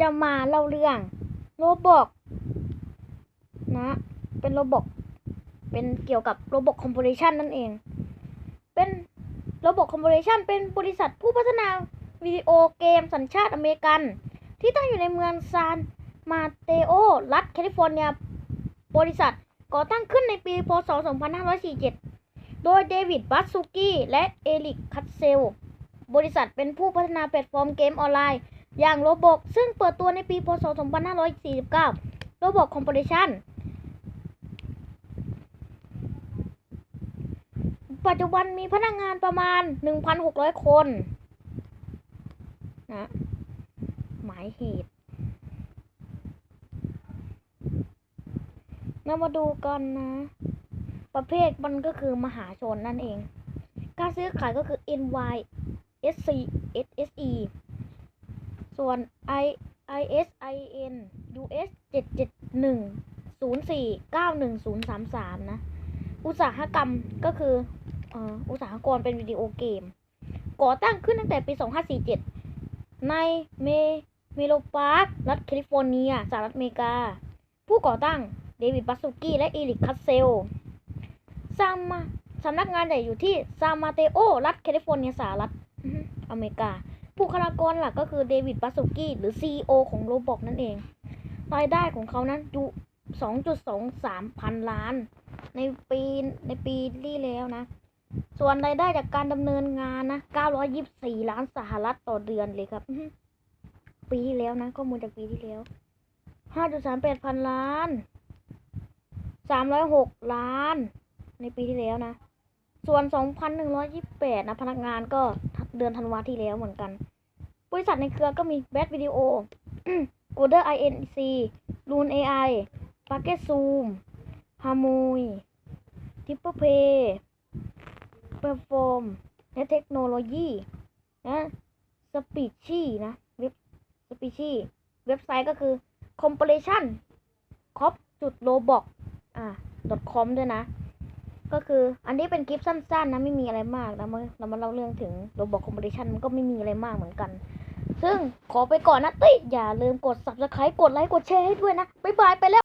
จะมาเล่าเรื่องโรบอกนะ เป็นโรบอกเป็นเกี่ยวกับโรบอกคอมโพ t ชันนั่นเอง เป็นโรบอกคอมโพ t ชันเป็นบริษัทผู้พัฒนาวิดีโอเกมสัญชาติอเมริกัน ที่ตั้งอยู่ในเมืองซานมาเตโอ รัฐแคลิฟอร์เนีย บริษัทก่อตั้งขึ้นในปี พศ 2547 โดยเดวิดบัตซูกี้และเอริกคัตเซล บริษัทเป็นผู้พัฒนาแพลตฟอร์มเกมออนไลน์ อย่างโรบอกซึ่งเปิดตัวในปีพศ 2549 โรบอกคอมโพ t ชันปัจจุบันมีพนักงานประมาณ 1,600 คนนะหมายเหตุเรามาดูกันนะ ประเภทมันก็คือมหาชนนั่นเอง การซื้อขายก็คือ NY SC SSE ส่วน I ISIN US 771 04 91033 นะ อุตสาหกรรมก็คืออุตสาหกรเป็นวิดีโอเกม ก่อตั้งขึ้นตั้งแต่ปี 2547 ในเมเมโลพาร์ครัฐแคลิฟอร์เนียสหรัฐอเมริกา ผู้ก่อตั้งเดวิดบัสซูกี้และเอริกคัสเซลซามาสำนักงานใหญ่อยู่ที่ซามาเตโอ รัฐแคลิฟอร์เนียสหรัฐอเมริกา ผู้คลากรหลักก็คือเดวิดบัสซูกี้หรือ CEO ของโรบอกนั่นเอง รายได้ของเขานั้นอยู่ 2.23 พันล้าน ในปีในปีที่แล้วนะ ส่วนรายได้จากการดำเนินงานนะ 924 ล้านสหรัฐต่อเดือนเลยครับ ปีที่แล้วนะข้อมูลจากปีที่แล้ว 5.38 พันล้าน 306 ล้าน ในปีที่แล้วนะ ส่วน 2,128 นะ พนักงานก็ เดือนธันวาที่แล้วเหมือนกัน บริษัทในเครือก็มีแบ d วิดีโอ g o d e r INC Loon AI p a c k e t Zoom h a r m o y Triple Play Perform และเทคโนโลยีนะสปีชีนะเว็บสปีชีเว็บไซต์ก็คือ compilation cop จุด robot อ่า .com ด้วยนะ ก็คืออันนี้เป็นคลิปสั้นๆนะไม่มีอะไรมากนะมาเรามาเล่าเรื่องถึงโรบอทคอมเพลชันมันก็ไม่มีอะไรมากเหมือนกัน ซึ่งขอไปก่อนนะเต้ยอย่าลืมกด subscribe กดไลค์กดแชร์ให้ด้วยนะบ๊ายบายไปแล้ว